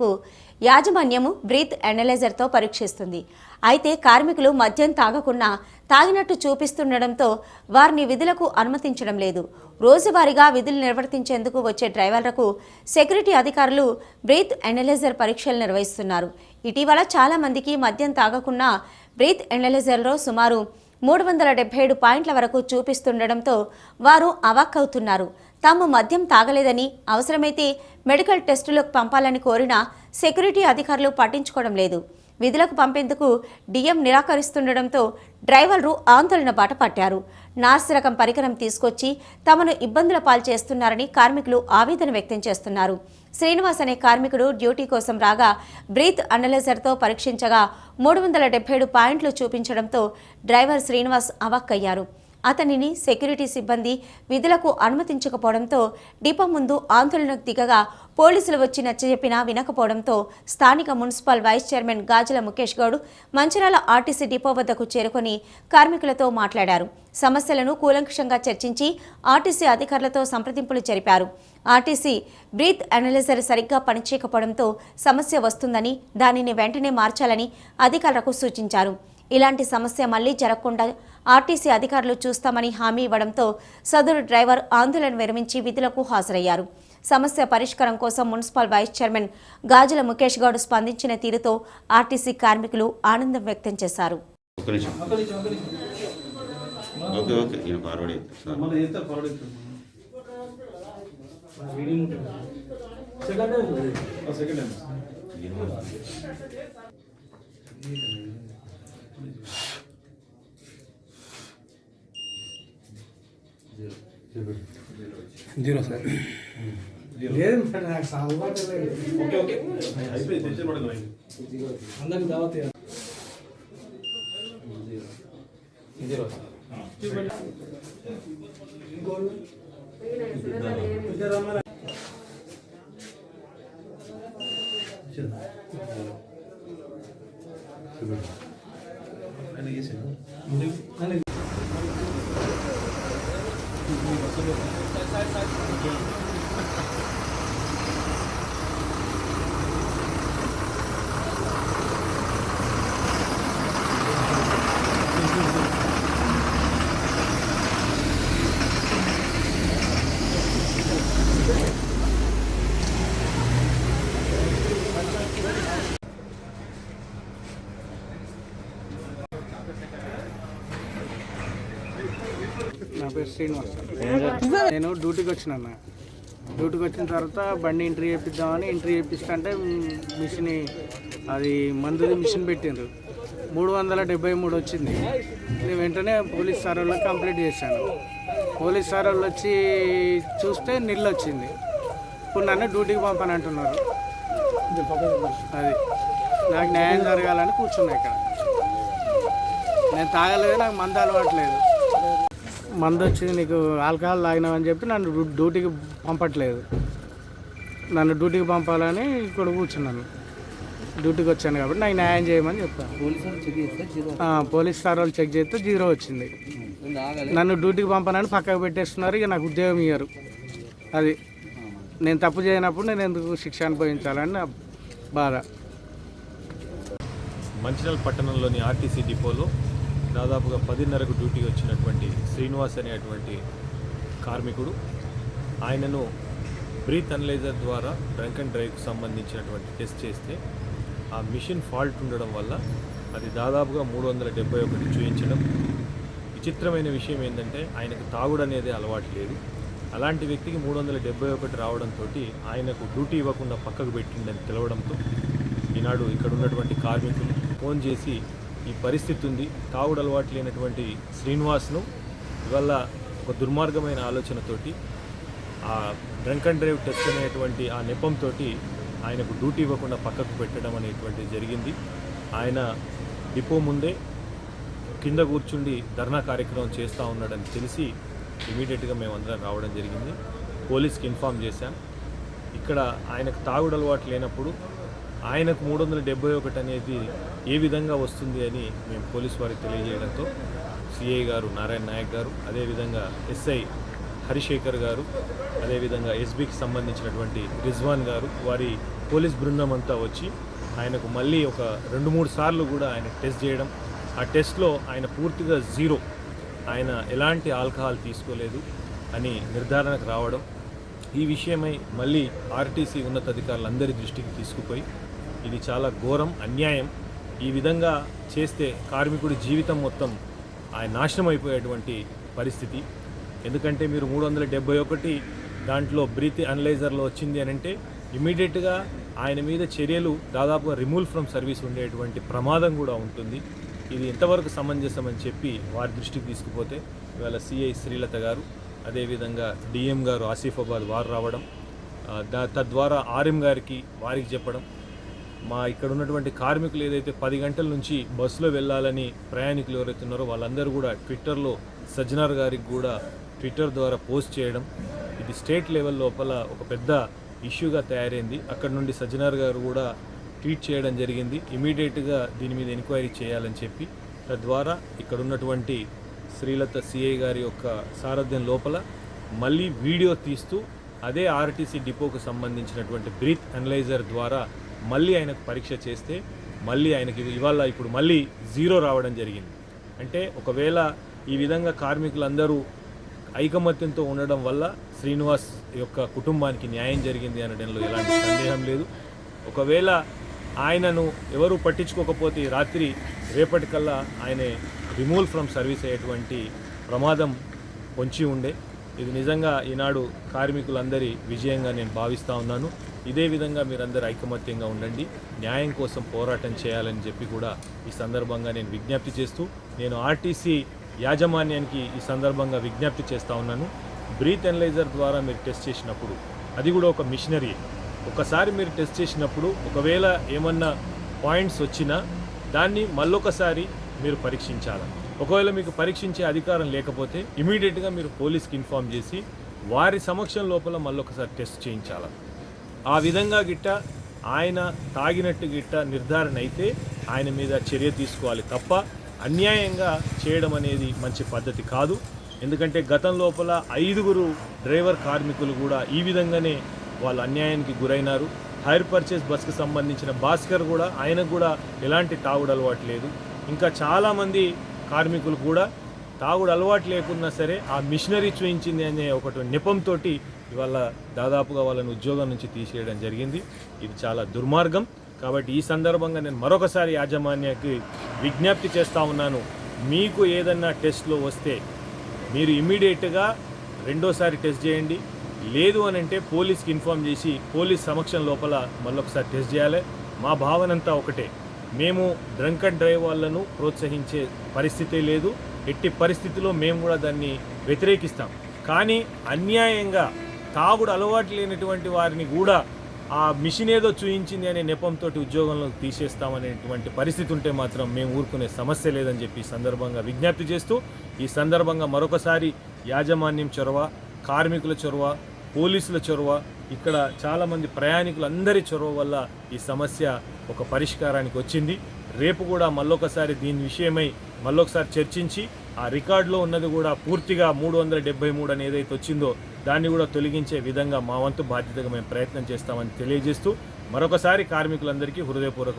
కు యాజమాన్యము బ్రీత్ అనలైజర్తో పరీక్షిస్తుంది. అయితే కార్మికులు మద్యం తాగకుండా తాగినట్టు చూపిస్తుండటంతో వారిని విధులకు అనుమతించడం లేదు. రోజువారీగా విధులు నిర్వర్తించేందుకు వచ్చే డ్రైవర్లకు సెక్యూరిటీ అధికారులు బ్రీత్ అనలైజర్ పరీక్షలు నిర్వహిస్తున్నారు. ఇటీవల చాలామందికి మద్యం తాగకుండా బ్రీత్ అనలైజర్లో సుమారు మూడు వందల డెబ్బై ఏడు పాయింట్ల వరకు చూపిస్తుండటంతో వారు అవాక్కవుతున్నారు. తాము మద్యం తాగలేదని అవసరమైతే మెడికల్ టెస్టులకు పంపాలని కోరినా సెక్యూరిటీ అధికారులు పట్టించుకోవడం లేదు. విధులకు పంపేందుకు డిఎం నిరాకరిస్తుండటంతో డ్రైవర్లు ఆందోళన బాట పట్టారు. నార్స్ రకం పరికరం తీసుకొచ్చి తమను ఇబ్బందుల పాల్చేస్తున్నారని కార్మికులు ఆవేదన వ్యక్తం చేస్తున్నారు. శ్రీనివాస్ అనే కార్మికుడు డ్యూటీ కోసం రాగా బ్రీత్ అనలైజర్తో పరీక్షించగా మూడు వందల ఏడు పాయింట్లు చూపించడంతో డ్రైవర్ శ్రీనివాస్ అవాక్కయ్యారు. అతనిని సెక్యూరిటీ సిబ్బంది విధులకు అనుమతించకపోవడంతో డిపో ముందు ఆందోళనకు దిగగా పోలీసులు వచ్చి నచ్చజెప్పినా వినకపోవడంతో స్థానిక municipal vice chairman Gajula Mukesh Goud Mancherial RTC depot వద్దకు చేరుకొని కార్మికులతో మాట్లాడారు. సమస్యలను కూలంకషంగా చర్చించి ఆర్టీసీ అధికారులతో సంప్రదింపులు జరిపారు. ఆర్టీసీ బ్రీత్ అనలైజర్ సరిగ్గా పనిచేయకపోవడంతో సమస్య వస్తుందని దానిని వెంటనే మార్చాలని అధికారులకు సూచించారు. ఇలాంటి సమస్య మళ్ళీ జరగకుండా ఆర్టీసీ అధికారులు చూస్తామని హామీ ఇవ్వడంతో సదరు డ్రైవర్ ఆందోళన విరమించి విధులకు హాజరయ్యారు. సమస్య పరిష్కారం కోసం municipal vice chairman Gajula Mukesh Goud స్పందించిన తీరుతో ఆర్టీసీ కార్మికులు ఆనందం వ్యక్తం చేశారు. జీరో సార్ లేదు మేడం నాకు అలవాటు లేదు ఓకే ఓకే అయిపోయింది టెన్షన్ పడదు అందరికి దావత్ జీరో ఆయన నా పేరు శ్రీనివాస్. నేను డ్యూటీకి వచ్చిన డ్యూటీకి వచ్చిన తర్వాత బండి ఎంట్రీ చేపిద్దామని ఎంట్రీ చేపిస్తుంటే మిషన్ అది మందుది మిషన్ పెట్టిండ్రు. మూడు వందల డెబ్బై మూడు వచ్చింది. నేను వెంటనే పోలీస్ సార్ వాళ్ళకి కంప్లీట్ చేశాను. పోలీస్ సార్ వాళ్ళు వచ్చి చూస్తే నీళ్ళు వచ్చింది. ఇప్పుడు నన్ను డ్యూటీకి పంపని అంటున్నారు అది. నాకు న్యాయం జరగాలని కూర్చున్నా ఇక్కడ. నేను తాగలేదు నాకు మందు అలవాట్లేదు మందు వచ్చి నీకు ఆల్కహాల్ తాగినావని చెప్పి నన్ను డ్యూ- డ్యూటీకి పంపట్లేదు. నన్ను డ్యూటీకి పంపాలని ఇక్కడ కూర్చున్నాను. డ్యూటీకి వచ్చాను కాబట్టి నాకు న్యాయం చేయమని చెప్పాను. ఆ, పోలీస్ సార్ వాళ్ళు చెక్ చేస్తే జీరో వచ్చింది. నన్ను డ్యూటీకి పంపనని పక్కకు పెట్టేస్తున్నారు ఇక నాకు ఉద్యోగం ఇయ్యరు. అది నేను తప్పు చేయనప్పుడు నేను ఎందుకు శిక్ష అనుభవించాలని నా బాధ. మంచిర్యాల పట్టణంలోని ఆర్టీసీ డిపోలో దాదాపుగా పదిన్నరకు డ్యూటీకి వచ్చినటువంటి శ్రీనివాస్ అనేటువంటి కార్మికుడు. ఆయనను బ్రీత్ అనలైజర్ ద్వారా డ్రంక్ అండ్ డ్రైవ్కి సంబంధించినటువంటి టెస్ట్ చేస్తే ఆ మిషన్ ఫాల్ట్ ఉండడం వల్ల అది దాదాపుగా మూడు వందల డెబ్బై ఒకటి చూయించడం. విచిత్రమైన విషయం ఏంటంటే ఆయనకు తాగుడు అనేది అలవాటు లేదు. అలాంటి వ్యక్తికి మూడు వందల డెబ్బై ఒకటి రావడంతో ఆయనకు డ్యూటీ ఇవ్వకుండా పక్కకు పెట్టిందని తెలవడంతో ఈనాడు ఇక్కడ ఉన్నటువంటి కార్మికులు ఫోన్ చేసి ఈ పరిస్థితి ఉంది తాగుడు అలవాటు లేనటువంటి శ్రీనివాస్ను ఇవల్ల ఒక దుర్మార్గమైన ఆలోచనతోటి ఆ డ్రంక్ అండ్ డ్రైవ్ టెస్ట్ అనేటువంటి ఆ నెపంతో ఆయనకు డ్యూటీ ఇవ్వకుండా పక్కకు పెట్టడం అనేటువంటిది జరిగింది. ఆయన డిపో ముందే కింద కూర్చుండి ధర్నా కార్యక్రమం చేస్తూ ఉన్నాడని తెలిసి ఇమీడియట్గా మేము అందరం రావడం జరిగింది. పోలీస్కి ఇన్ఫామ్ చేశాం. ఇక్కడ ఆయనకు తాగుడు అలవాటు లేనప్పుడు ఆయనకు మూడు వందల డెబ్బై ఒకటి అనేది ఏ విధంగా వస్తుంది అని మేము పోలీస్ వారికి తెలియజేయడంతో సిఐ గారు నారాయణ నాయక్ గారు అదేవిధంగా ఎస్ఐ హరిశేఖర్ గారు అదేవిధంగా ఎస్బీకి సంబంధించినటువంటి రిజ్వాన్ గారు వారి పోలీస్ బృందం అంతా వచ్చి ఆయనకు మళ్ళీ ఒక రెండు మూడు సార్లు కూడా ఆయన టెస్ట్ చేయడం. ఆ టెస్ట్లో ఆయన పూర్తిగా జీరో. ఆయన ఎలాంటి ఆల్కహాల్ తీసుకోలేదు అని నిర్ధారణకు రావడం. ఈ విషయమై మళ్ళీ ఆర్టీసీ ఉన్నతాధికారులందరి దృష్టికి తీసుకుపోయి ఇది చాలా ఘోరం అన్యాయం. ఈ విధంగా చేస్తే కార్మికుడి జీవితం మొత్తం ఆయన నాశనం అయిపోయేటువంటి పరిస్థితి. ఎందుకంటే మీరు మూడు వందల డెబ్బై ఒకటి దాంట్లో బ్రీత్ అనలైజర్లో వచ్చింది అని అంటే ఇమీడియట్గా ఆయన మీద చర్యలు దాదాపుగా రిమూవ్ ఫ్రమ్ సర్వీస్ ఉండేటువంటి ప్రమాదం కూడా ఉంటుంది. ఇది ఎంతవరకు సమంజసం అని చెప్పి వారి దృష్టికి తీసుకుపోతే ఇవాళ సిఐ శ్రీలత గారు అదేవిధంగా డిఎం గారు ఆసిఫాబాద్ వారు రావడం దా- తద్వారా ఆర్ఎం గారికి వారికి చెప్పడం మా ఇక్కడ ఉన్నటువంటి కార్మికులు ఏదైతే పది గంటల నుంచి బస్సులో వెళ్ళాలని ప్రయాణికులు ఎవరైతే ఉన్నారో వాళ్ళందరూ కూడా ట్విట్టర్లో సజ్జనార్ గారికి కూడా ట్విట్టర్ ద్వారా పోస్ట్ చేయడం. ఇది స్టేట్ లెవెల్ లోపల ఒక పెద్ద ఇష్యూగా తయారైంది. అక్కడ నుండి సజ్జనార్ గారు కూడా ట్వీట్ చేయడం జరిగింది. ఇమీడియట్గా దీని మీద ఎంక్వైరీ చేయాలని చెప్పి. తద్వారా ఇక్కడ ఉన్నటువంటి శ్రీలత సిఐ గారి యొక్క సారథ్యం లోపల మళ్ళీ వీడియో తీస్తూ అదే ఆర్టీసీ డిపోకు సంబంధించినటువంటి బ్రీత్ అనలైజర్ ద్వారా మళ్ళీ ఆయనకు పరీక్ష చేస్తే మళ్ళీ ఆయనకి ఇవాళ ఇప్పుడు మళ్ళీ జీరో రావడం జరిగింది. అంటే ఒకవేళ ఈ విధంగా కార్మికులందరూ ఐకమత్యంతో ఉండడం వల్ల శ్రీనివాస్ యొక్క కుటుంబానికి న్యాయం జరిగింది అనడంలో ఎలాంటి సందేహం లేదు. ఒకవేళ ఆయనను ఎవరు పట్టించుకోకపోతే రాత్రి రేపటికల్లా ఆయన రిమూవ్ ఫ్రమ్ సర్వీస్ అయ్యేటువంటి ప్రమాదం పొంచి ఉండే. ఇది నిజంగా ఈనాడు కార్మికులందరి విజయంగా నేను భావిస్తూ ఉన్నాను. ఇదే విధంగా మీరందరూ ఐకమత్యంగా ఉండండి. న్యాయం కోసం పోరాటం చేయాలని చెప్పి కూడా ఈ సందర్భంగా నేను విజ్ఞప్తి చేస్తూ నేను ఆర్టీసీ యాజమాన్యానికి ఈ సందర్భంగా విజ్ఞప్తి చేస్తూ ఉన్నాను. బ్రీత్ అనలైజర్ ద్వారా మీరు టెస్ట్ చేసినప్పుడు అది కూడా ఒక మిషనరీ. ఒకసారి మీరు టెస్ట్ చేసినప్పుడు ఒకవేళ ఏమన్నా పాయింట్స్ వచ్చినా దాన్ని మళ్ళొకసారి మీరు పరీక్షించాలి. ఒకవేళ మీకు పరీక్షించే అధికారం లేకపోతే ఇమీడియట్గా మీరు పోలీస్కి ఇన్ఫామ్ చేసి వారి సమక్షం లోపల మళ్ళొకసారి టెస్ట్ చేయించాలి. ఆ విధంగా గిట్ట ఆయన తాగినట్టు గిట్ట నిర్ధారణ అయితే ఆయన మీద చర్య తీసుకోవాలి తప్ప అన్యాయంగా చేయడం అనేది మంచి పద్ధతి కాదు. ఎందుకంటే గతం లోపల ఐదుగురు డ్రైవర్ కార్మికులు కూడా ఈ విధంగానే వాళ్ళు అన్యాయానికి గురైనారు. హైర్ పర్చేస్ బస్కి సంబంధించిన భాస్కర్ కూడా ఆయనకు కూడా ఎలాంటి తాగుడు అలవాటు లేదు. ఇంకా చాలామంది కార్మికులు కూడా తాగుడు అలవాటు లేకున్నా సరే ఆ మిషనరీ చూయించింది అనే ఒకటి నెపంతో ఇవాళ దాదాపుగా వాళ్ళని ఉద్యోగం నుంచి తీసేయడం జరిగింది. ఇది చాలా దుర్మార్గం. కాబట్టి ఈ సందర్భంగా నేను మరొకసారి యాజమాన్యానికి విజ్ఞప్తి చేస్తూ ఉన్నాను. మీకు ఏదన్నా టెస్ట్లో వస్తే మీరు ఇమ్మీడియట్గా రెండోసారి టెస్ట్ చేయండి. లేదు అని అంటే పోలీస్కి ఇన్ఫామ్ చేసి పోలీస్ సమక్షం లోపల మళ్ళొకసారి టెస్ట్ చేయాలి. మా భావన అంతా ఒకటే. మేము డ్రంక్ అండ్ డ్రైవ్ వాళ్ళను ప్రోత్సహించే పరిస్థితే లేదు. ఎట్టి పరిస్థితిలో మేము కూడా దాన్ని వ్యతిరేకిస్తాం. కానీ అన్యాయంగా తాగుడు అలవాటు లేనటువంటి వారిని కూడా ఆ మిషన్ ఏదో చూయించింది అనే నెపంతో ఉద్యోగంలో తీసేస్తామనేటువంటి పరిస్థితి ఉంటే మాత్రం మేము ఊరుకునే సమస్య లేదని చెప్పి ఈ సందర్భంగా విజ్ఞప్తి చేస్తూ ఈ సందర్భంగా మరొకసారి యాజమాన్యం చొరవ కార్మికుల చొరవ పోలీసుల చొరవ ఇక్కడ చాలామంది ప్రయాణికులందరి చొరవ వల్ల ఈ సమస్య ఒక పరిష్కారానికి వచ్చింది. రేపు కూడా మళ్ళొకసారి దీని విషయమై మళ్ళొకసారి చర్చించి ఆ రికార్డులో ఉన్నది కూడా పూర్తిగా మూడు వందల డెబ్బై మూడు అని ఏదైతే వచ్చిందో దాన్ని కూడా తొలగించే విధంగా మా వంతు బాధ్యతగా మేము ప్రయత్నం చేస్తామని తెలియజేస్తూ మరొకసారి కార్మికులందరికీ హృదయపూర్వక